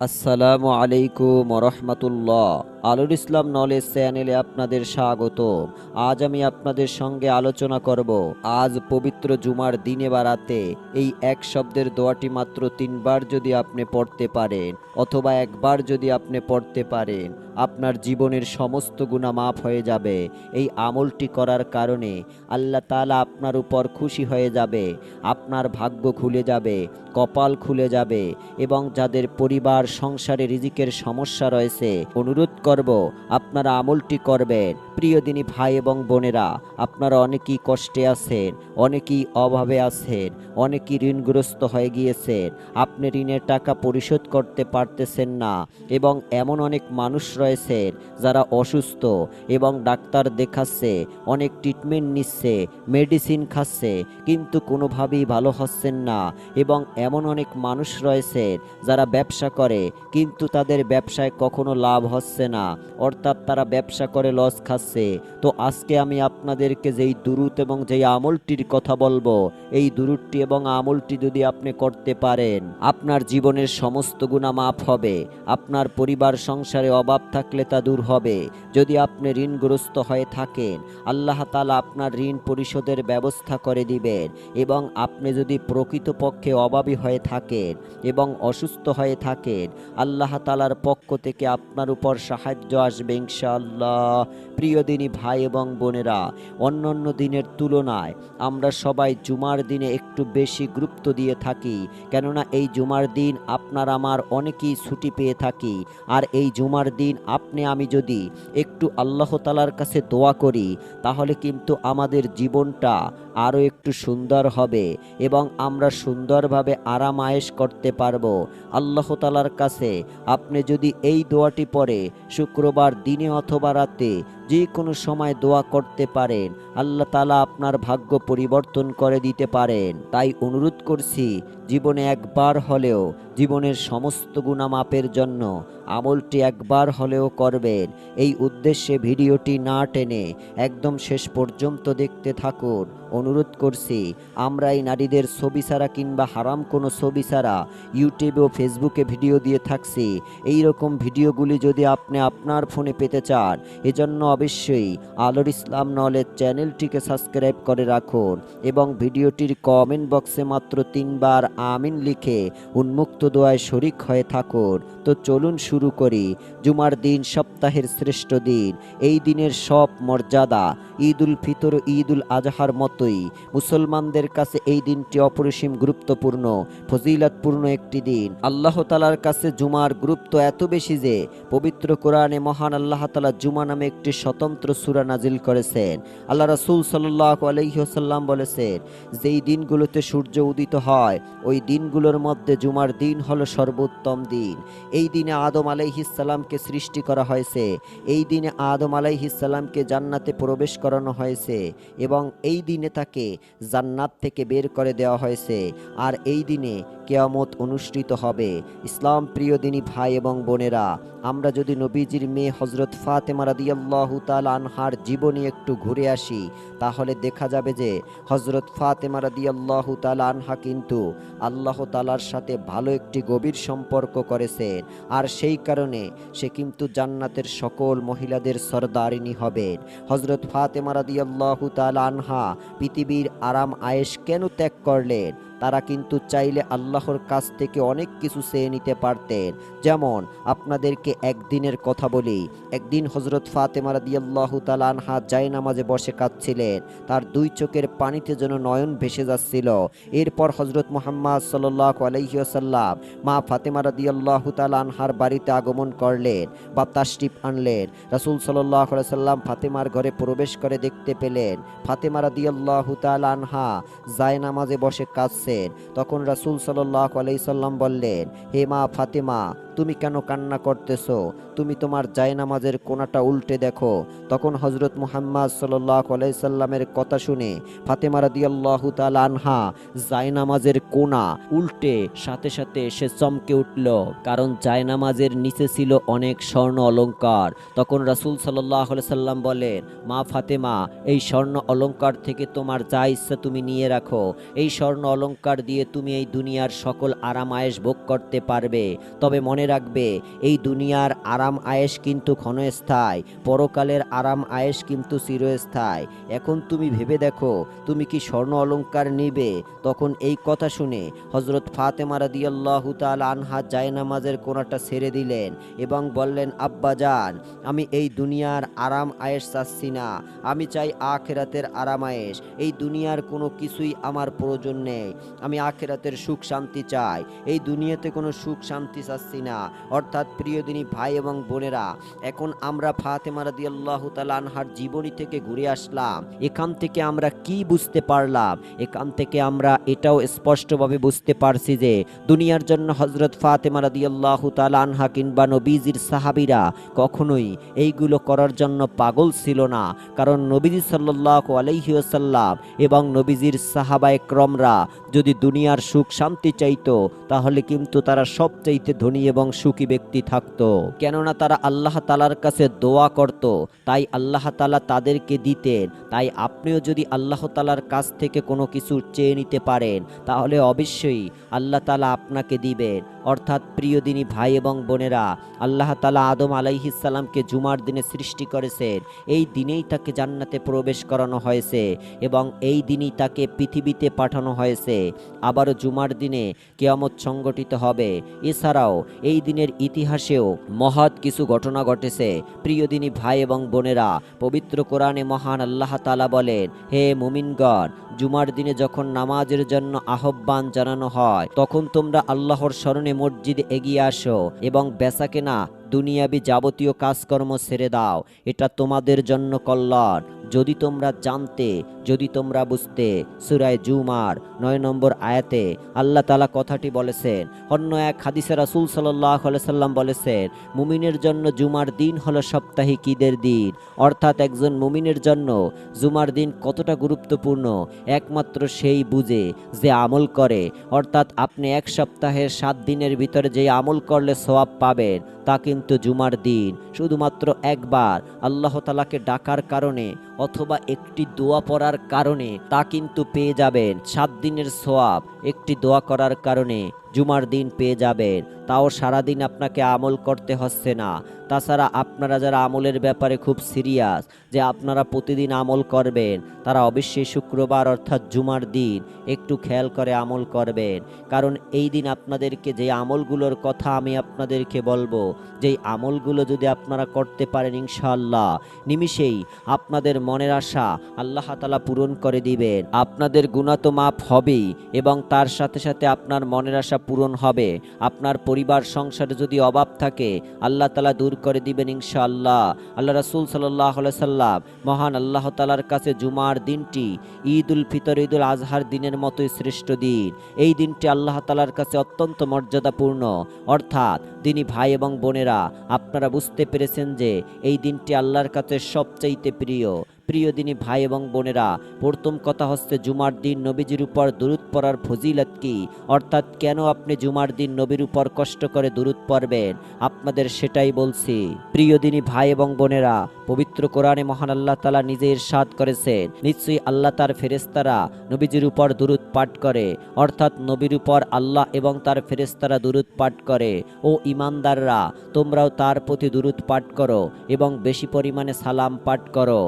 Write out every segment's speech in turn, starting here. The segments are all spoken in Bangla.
আসসালামু আলাইকুম রহমতুল্লাহ আলুর ইসলাম নলেজ চ্যানেলে আপনাদের স্বাগত আজ আমি আপনাদের সঙ্গে আলোচনা করব, আজ পবিত্র জুমার দিনে বা রাতে এই এক শব্দের দোয়াটি মাত্র তিনবার যদি আপনি পড়তে পারেন অথবা একবার যদি আপনি পড়তে পারেন। আপনার জীবনের সমস্ত গুণা মাফ হয়ে যাবে। এই আমলটি করার কারণে আল্লাহ তালা আপনার উপর খুশি হয়ে যাবে, আপনার ভাগ্য খুলে যাবে, কপাল খুলে যাবে এবং যাদের পরিবার, সংসারে রিজিকের সমস্যা রয়েছে, অনুরোধ করব, আপনারা আমলটি করবেন। প্রিয় দিনী ভাই এবং বোনেরা, আপনারা অনেকেই কষ্টে আছেন, অনেকেই অভাবে আছেন, অনেকেই ঋণগ্রস্ত হয়ে গিয়েছেন, আপনি ঋণের টাকা পরিশোধ করতে পারতেছেন না এবং এমন অনেক মানুষ রয়েছেন যারা অসুস্থ এবং ডাক্তার দেখাচ্ছে, অনেক ট্রিটমেন্ট নিচ্ছে মেডিসিন খাচ্ছে, কিন্তু কোনোভাবেই ভালো হচ্ছেন না এবং এমন অনেক মানুষ রয়েছে যারা ব্যবসা করে, কিন্তু তাদের ব্যবসায় কখনো লাভ হচ্ছে না। অর্থাৎ তারা ব্যবসা করে লস খাচ্ছে। তো আজকে আমি আপনাদেরকে যেই দুরুত এবং যেই আমলটির কথা বলব, এই দুরুটটি এবং আমলটি যদি আপনি করতে পারেন, আপনার জীবনের সমস্ত গুণা মাফ হবে। আপনার পরিবার, সংসারে অভাব থাকলে তা দূর হবে। যদি আপনি ঋণগ্রস্ত হয়ে থাকেন, আল্লাহ তালা আপনার ঋণ পরিশোধের ব্যবস্থা করে দিবেন এবং আপনি যদি প্রকৃতপক্ষে অভাবী হয়ে থাকেন এবং অসুস্থ হয়ে থাকেন, আল্লাহ তালার পক্ষ থেকে আপনার উপর সাহায্য আসবে ইনশাআল্লাহ। প্রিয় দিনী ভাই এবং বোনেরা অন্য অন্য দিনের তুলনায় আমরা সবাই জুমার দিনে একটু বেশি গুরুত্ব দিয়ে থাকি, কেননা এই জুমার দিন আপনার আমার অনেকেই ছুটি পেয়ে থাকি। আর এই জুমার দিন আপনি, আমি যদি একটু আল্লাহ তালার কাছে দোয়া করি, তাহলে কিন্তু আমাদের জীবনটা আরও একটু সুন্দর হবে এবং আমরা সুন্দরভাবে আরাম আয়েস করতে পারব। আল্লাহ তালার কাছে আপনি যদি এই দোয়াটি পরে শুক্রবার দিনে অথবা রাতে যে কোনো সময় দোয়া করতে পারেন। আল্লাহ তালা আপনার ভাগ্য পরিবর্তন করে দিতে পারেন। তাই অনুরোধ করছি, জীবনে একবার হলেও, জীবনের সমস্ত গুণা মাপের জন্য আমলটি একবার হলেও করবেন। এই উদ্দেশ্যে ভিডিওটি না টেনে একদম শেষ পর্যন্ত দেখতে থাকুন। অনুরোধ করছি আমরা এই নারীদের ছবি ছাড়া কিংবা হারাম কোনো ছবি ছাড়া ইউটিউবে ও ফেসবুকে ভিডিও দিয়ে থাকছি। এই রকম ভিডিওগুলি যদি আপনি আপনার ফোনে পেতে চান, এজন্য অবশ্যই আলোর ইসলাম নলেজ চ্যানেলটিকে সাবস্ক্রাইব করে রাখুন এবং ভিডিওটির কমেন্ট বক্সে মাত্র তিনবার আমিন লিখে উন্মুক্ত দোয়ায় শরিক হয়ে থাকুন। তো চলুন শুরু করি। জুমার দিন সপ্তাহের শ্রেষ্ঠ দিন। এই দিনের সব মর্যাদা ঈদ উল ফিতর ঈদ উল আজহার মতোই। মুসলমানদের কাছে এই দিনটি অপরিসীম গুরুত্বপূর্ণ, ফজিলতপূর্ণ একটি দিন। আল্লাহ তালার কাছে জুমার গুরুত্ব এত বেশি যে, পবিত্র কোরআনে মহান আল্লাহ তালা জুমা নামে একটি স্বতন্ত্র সুরা নাজিল করেছেন। আল্লাহ রসুল সাল্লাহ আলহিহসাল্লাম বলেছেন, যেই দিনগুলোতে সূর্য উদিত হয়, ওই দিনগুলোর মধ্যে জুমার দিন হলো সর্বোত্তম দিন। এই দিনে আদম আলাইহিসাল্লামকে সৃষ্টি করা হয়েছে। এই দিনে আদম আলাইহিসাল্লামকে জান্নাতে প্রবেশ করানো হয়েছে এবং এই দিনে তাকে জান্নাত থেকে বের করে দেওয়া হয়েছে। আর এই দিনে কেয়ামত অনুষ্ঠিত হবে। ইসলাম প্রিয় দিনী ভাই এবং বোনেরা, আমরা যদি নবীজির মেয়ে হজরত ফাতেমা রাদিয়াল্লাহু তাআলা আনহার জীবনী একটু ঘুরে আসি, তাহলে দেখা যাবে যে হজরত ফাতেমা রাদিয়াল্লাহু তাআলা আনহা কিন্তু আল্লাহ তালার সাথে ভালো একটি গভীর সম্পর্ক করেছেন। আর সেই কারণে সে কিন্তু জান্নাতের সকল মহিলাদের সর্দারিনী হবেন। হজরত ফাতেমা রাদিয়াল্লাহু তাআলা আনহা পৃথিবীর আরাম আয়েশ কেন ত্যাগ করলেন? তারা কিন্তু চাইলে আল্লাহর কাছ থেকে অনেক কিছু চেয়ে নিতে পারতেন। যেমন, আপনাদেরকে একদিনের কথা বলি। একদিন হজরত ফাতেমা রাদিয়াল্লাহু তাআলা আনহা জায় নামাজে বসে কাঁদছিলেন। তার দুই চোখের পানিতে যেন নয়ন ভেসে যাচ্ছিল। এরপর হজরত মোহাম্মদ সাল্লাল্লাহু আলাইহি ওয়াসাল্লাম মা ফাতেমা রাদিয়াল্লাহু তাআলা আনহার বাড়িতে আগমন করলেন বা তাশরিফ আনলেন। রাসূল আলাইহি সাল্লাম ফাতেমার ঘরে প্রবেশ করে দেখতে পেলেন। ফাতেমা রাদিয়াল্লাহু তাআলা আনহা জায় নামাজে বসে কাঁদছেন তখন রাসুল সাল্লাহ আলাইসাল্লাম বললেন হে মা ফাতেমা তুমি কেন কান্না করতেছ? তুমি তোমার জায়নামাজের কোনাটা উল্টে দেখো। তখন হজরত মুহাম্মদ সাল্লাহ আলাইসাল্লামের কথা শুনে ফাতেমা রাদিয়াল্লাহু তাআলা আনহা জায়নামাজের কোনা উল্টে সাথে সাথে সে চমকে উঠল, কারণ জায়নামাজের নিচে ছিল অনেক স্বর্ণ অলঙ্কার। তখন রাসূল সাল্লাহ সাল্লাম বলেন, মা ফাতেমা, এই স্বর্ণ অলঙ্কার থেকে তোমার যা ইচ্ছা তুমি নিয়ে রাখো। এই স্বর্ণ অলঙ্কার দিয়ে তুমি এই দুনিয়ার সকল আরাম আয়েশ ভোগ করতে পারবে। তবে মনে রাখবে। এই দুনিয়ার আরাম আয়েশ কিন্তু ক্ষণস্থায়ী, পরকালের আরাম আয়েশ কিন্তু চিরস্থায়ী। এখন তুমি ভেবে দেখো, তুমি কি স্বর্ণ অলঙ্কার নিবে? তখন এই কথা শুনে হজরত ফাতেমা রাদিয়াল্লাহু তাআলা আনহা জায়নামাজের কোনাটা ছেড়ে দিলেন এবং বললেন, আব্বা যান আমি এই দুনিয়ার আরাম আয়েশ চাচ্ছি না। আমি চাই আখেরাতের আরাম আয়েশ। এই দুনিয়ার কোনো কিছুই আমার প্রয়োজন নেই। আমি আখেরাতের সুখ শান্তি চাই। এই দুনিয়াতে কোনো সুখ শান্তি চাচ্ছি না। অর্থাৎ প্রিয় দিনী ভাই এবং বোনেরা, এখন আমরা ফাতেমা রাদিয়াল্লাহু তাআলা আনহার জীবনী থেকে ঘুরে আসলাম। এখান থেকে আমরা কি বুঝতে পারলাম? এখান থেকে আমরা এটাও স্পষ্টভাবে বুঝতে পারছি যে, দুনিয়ার জন্য হজরত ফাতেমা রাদিয়াল্লাহু তাআলা আনহা কিংবা নবীজির সাহাবিরা কখনোই এইগুলো করার জন্য পাগল ছিল না। কারণ নবীজি সাল্লাল্লাহু আলাইহি ওয়াসাল্লাম এবং নবীজির সাহাবায়ে ক্রমরা যদি দুনিয়ার সুখ শান্তি চাইতো, তাহলে কিন্তু তারা সবচাইতে ধনী এবং সুখী ব্যক্তি থাকত। কেননা তারা আল্লাহ তালার কাছে দোয়া করত, তাই আল্লাহ তালা তাদেরকে দিতেন। তাই আপনিও যদি আল্লাহ তালার কাছ থেকে কোনো কিছু চেয়ে নিতে পারেন, তাহলে অবশ্যই আল্লাহ তালা আপনাকে দিবেন। অর্থাৎ প্রিয় দিনী ভাই এবং বোনেরা, আল্লাহ তালা আদম আলাইহিসাল্লামকে জুমার দিনে সৃষ্টি করেছেন। এই দিনেই তাকে জান্নাতে প্রবেশ করানো হয়েছে এবং এই দিনই তাকে পৃথিবীতে পাঠানো হয়েছে। আবারও জুমার দিনে কেয়ামত সংগঠিত হবে। এছাড়াও এই দিনের ইতিহাসেও মহৎ কিছু ঘটনা ঘটেছে। প্রিয় দিনী ভাই এবং বোনেরা, পবিত্র কোরআনে মহান আল্লাহ তালা বলেন, হে মুমিনগণ, জুমার দিনে যখন নামাজের জন্য আহ্বান জানানো হয়, তখন তোমরা আল্লাহর স্মরণে মসজিদে এগিয়ে আসো এবং বেচাকেনা দুনিয়াবি যাবতীয় কাজকর্ম ছেড়ে দাও। এটা তোমাদের জন্য কল্যাণ। যদি তোমরা জানতে, যদি তোমরা বুঝতে সুরায় জুমার নয় নম্বর আয়াতে আল্লাহ তালা কথাটি বলেছেন, অন্য এক হাদিসে রাসুল সাল্লাহ সাল্লাম বলেছেন, মুমিনের জন্য জুমার দিন হলো সাপ্তাহিক ঈদের দিন। অর্থাৎ একজন মুমিনের জন্য জুমার দিন কতটা গুরুত্বপূর্ণ, একমাত্র সেই বুঝে যে আমল করে। অর্থাৎ আপনি এক সপ্তাহের সাত দিনের ভিতরে যে আমল করলে সওয়াব পাবেন, তা কিন্তু জুমার দিন। শুধুমাত্র একবার আল্লাহ তালাকে ডাকার কারণে অথবা একটি দোয়া পড়ার কারণে তা কিন্তু পেয়ে যাবেন। সাত দিনের সোয়াব একটি দোয়া করার কারণে জুমার দিন পেয়ে যাবেন। তাও সারাদিন আপনাকে আমল করতে হচ্ছে না। তাছাড়া আপনারা যারা আমলের ব্যাপারে খুব সিরিয়াস, যে আপনারা প্রতিদিন আমল করবেন, তারা অবশ্যই শুক্রবার অর্থাৎ জুমার দিন একটু খেয়াল করে আমল করবেন। কারণ এই দিন আপনাদেরকে যে আমলগুলোর কথা আমি আপনাদেরকে বলব, যেই আমলগুলো যদি আপনারা করতে পারেন ইনশাআল্লাহ, নিমিষেই আপনাদের মনের আশা আল্লাহ তালা পূরণ করে দিবেন। আপনাদের গুণা তো মাপ হবেই এবং তার সাথে সাথে আপনার মনের আশা পূরণ হবে। আপনার পরিবার, সংসারে যদি অভাব থাকে, আল্লাহ তালা দূর করে দিবেন ইনশাআল্লাহ। আল্লাহ রাসুল সাল্লাহ সাল্লাম মহান আল্লাহ তালার কাছে জুমার দিনটি ঈদ উল ফিতর ঈদ উল আজহার দিনের মতোই শ্রেষ্ঠ দিন। এই দিনটি আল্লাহ তালার কাছে অত্যন্ত মর্যাদাপূর্ণ। অর্থাৎ তিনি ভাই এবং বোনেরা, আপনারা বুঝতে পেরেছেন যে এই দিনটি আল্লাহর কাছে সবচাইতে প্রিয়। প্রিয় দিনী ভাই এবং বোনেরা, প্রথম কথা হচ্ছে জুমার দিন নবীজির উপর দূরত পড়ার ফজিলত কি? অর্থাৎ কেন আপনি জুমার দিন নবীর উপর কষ্ট করে দূরত পড়বেন? আপনাদের সেটাই বলছি। প্রিয় দিনী ভাই এবং বোনেরা, পবিত্র কোরআনে মহান আল্লাহ তালা নিজে ইরশাদ করেছেন, নিশ্চয়ই আল্লাহ তার ফেরেস্তারা নবীজির উপর দূরত পাঠ করে। অর্থাৎ নবীর উপর আল্লাহ এবং তার ফেরেস্তারা দূরত পাঠ করে। ও ইমানদাররা তোমরাও তার প্রতি দূরত পাঠ করো এবং বেশি পরিমাণে সালাম পাঠ করো।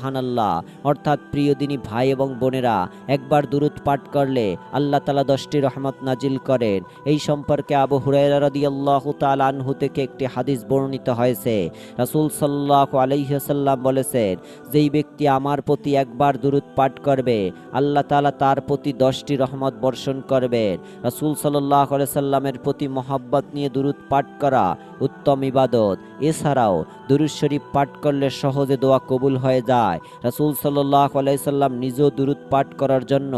সুবহানাল্লাহ। অর্থাৎ প্রিয় দিনী ভাই এবং বোনেরা, একবার দূরত পাঠ করলে আল্লাহ তালা দশটি রহমত নাজিল করেন। এই সম্পর্কে আবু হুরাইরা রাদিয়াল্লাহু তাআলা আনহু থেকে একটি হাদিস বর্ণিত হয়েছে। রাসূল সাল্লাল্লাহু আলাইহি ওয়াসাল্লাম বলেছেন, যেই ব্যক্তি আমার প্রতি একবার দূরত পাঠ করবে, আল্লাহ তালা তার প্রতি দশটি রহমত বর্ষণ করবেন। রাসূল সাল্লাল্লাহু আলাইহি সাল্লামের প্রতি মহব্বত নিয়ে দূরত পাঠ করা উত্তম ইবাদত। এছাড়াও দুরুদ শরীফ পাঠ করলে সহজে দোয়া কবুল হয়ে যায়। রাসূল সাল্লাল্লাহু আলাইহি সাল্লাম নিজেও দুরুদ পাঠ করার জন্য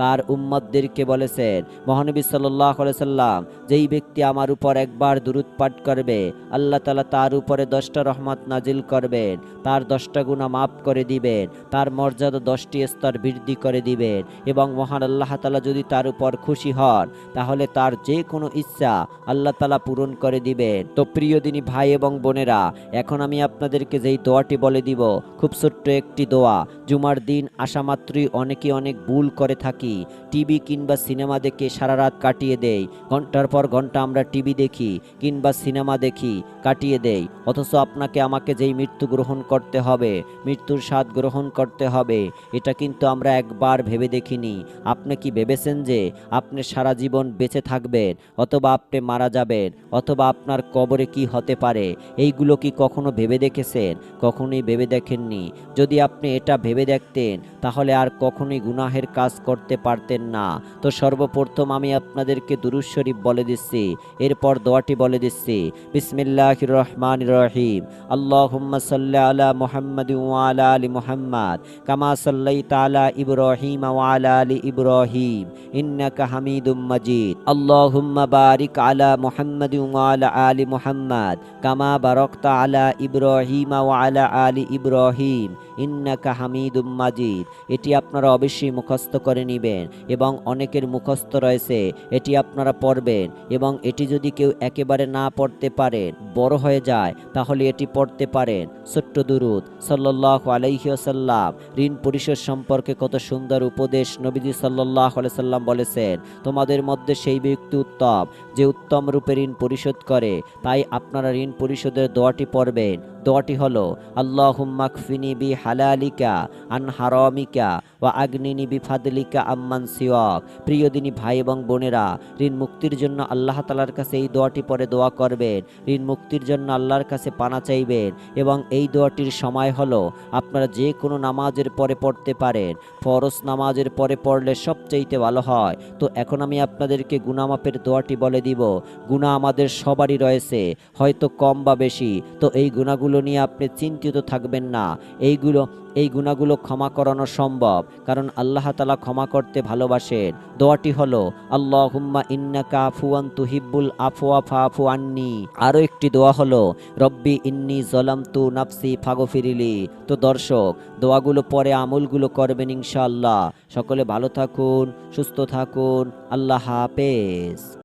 তার উম্মতদেরকে বলেছেন, মহানবী সাল্লাল্লাহু আলাইহি সাল্লাম, যেই ব্যক্তি আমার উপর একবার দুরুদ পাঠ করবে, আল্লাহ তাআলা তার উপরে দশটা রহমত নাজিল করবেন, তার দশটা গুণা মাফ করে দিবেন, তার মর্যাদা দশটি স্তর বৃদ্ধি করে দিবেন এবং মহান আল্লাহ তাআলা যদি তার উপর খুশি হন, তাহলে তার যে কোনো ইচ্ছা আল্লাহ তালা পূরণ করে দিবেন। তো প্রিয় দিনী ভাই এবং বোনেরা, এখন আমি আপনাদেরকে যেই দোয়াটি বলে দিব, খুব ছোট্ট একটি দোয়া। জুমার দিন আসা মাত্রই অনেকে অনেক ভুল করে থাকি। টিভি কিংবা সিনেমা দেখে সারা রাত কাটিয়ে দেয় ঘণ্টার পর ঘণ্টা আমরা টিভি দেখি কিংবা সিনেমা দেখি, কাটিয়ে দেই। অথচ আপনাকে আমাকে যেই মৃত্যু গ্রহণ করতে হবে, মৃত্যুর স্বাদ গ্রহণ করতে হবে, এটা কিন্তু আমরা একবার ভেবে দেখিনি। আপনি কি ভেবেছেন যে আপনি সারা জীবন বেঁচে থাকবেন অথবা আপনি মারা যাবেন অথবা আপনার কবরে কি হতে পারে? এইগুলো কি কখনো ভেবে দেখেছেন? কখনোই ভেবে দেখেননি। যদি আপনি এটা ভেবে দেখতেন, তাহলে আর কখনোই গুনাহের কাজ করতে পারতেন না। তো সর্বপ্রথম আমি আপনাদেরকে দুরুজ শরীফ বলে দিচ্ছি, এরপর দোয়াটি বলে দিচ্ছি। বিসমিল্লাহ রহমান রহিম। আল্লাহ সাল্লি আলা মুহাম্মাদ ওয়ালা আলি মুহাম্মাদ, কামা সাল্লাইতা তালা ইব্রাহিম ওয়ালা আলি ইব্রাহিম, ইন্নাকা হামিদুম মাজিদ। আল্লাহুম্মা বারিক আলা মুহাম্মাদ ওয়ালা আলি মুহাম্মাদ, কামা বারাকতা আলা ইব্রাহিম ওয়ালা আলী ইব্রাহিম, ইন্নাকা হামিদুম মাজিদ। এটি আপনারা অবশ্যই মুখস্থ করে নেবেন এবং অনেকের মুখস্থ রয়েছে, এটি আপনারা পড়বেন এবং এটি যদি কেউ একেবারে না পড়তে পারেন, বড় হয়ে যায়, তাহলে এটি পড়তে পারেন। ছোট্ট দুরুদ সাল্লাহ আলাইসাল্লাম ঋণ পরিশোধ সম্পর্কে কত সুন্দর উপদেশ নবীজি সাল্লাহ সাল্লাম বলেছেন, তোমাদের মধ্যে সেই ব্যক্তি উত্তম যে উত্তম রূপে ঋণ পরিশোধ করে, তাই আপনারা ঋণ পরিশোধের দোয়াটি পড়বেন। দোয়াটি হলো আল্লাহুম্মাকফিনি বি হালালিকা আন হারামিকা ওয়া আগ্নিনি বি ফাদলিকা আম্মান সিওয়াক। প্রিয় দিনী ভাই এবং বোনেরা, ঋণ মুক্তির জন্য আল্লাহ তালার কাছে এই দোয়াটি পরে দোয়া করবেন। ঋণ মুক্তির জন্য আল্লাহর কাছে পানা চাইবেন এবং এই দোয়াটির সময় হলো আপনারা যে কোনো নামাজের পরে পড়তে পারেন। ফরজ নামাজের পরে পড়লে সবচাইতে ভালো হয়। তো এখন আমি আপনাদেরকে গুনামাপের দোয়াটি বলে দিব। গুণা আমাদের সবারই রয়েছে, হয়তো কম বা বেশি। তো এই গুণাগুলো নিয়ে আপনি চিন্তিত থাকবেন না। এইগুলো এই গুণাগুলো ক্ষমা করানো সম্ভব, কারণ আল্লাহ তালা ক্ষমা করতে ভালোবাসেন। দোয়াটি হলো আল্লাহ হুম্মা ইন্নাকা আফুয়ান তুহিব্বুল আফুয়া ফাফু আন্নি। আরও একটি দোয়া হলো, রব্বি ইন্নি জলাম তু নাফসি ফাগফিরিলি। তো দর্শক, দোয়াগুলো পরে আমলগুলো করবেন ইনশাআল্লাহ। সকলে ভালো থাকুন, সুস্থ থাকুন, আল্লাহ হাফেজ।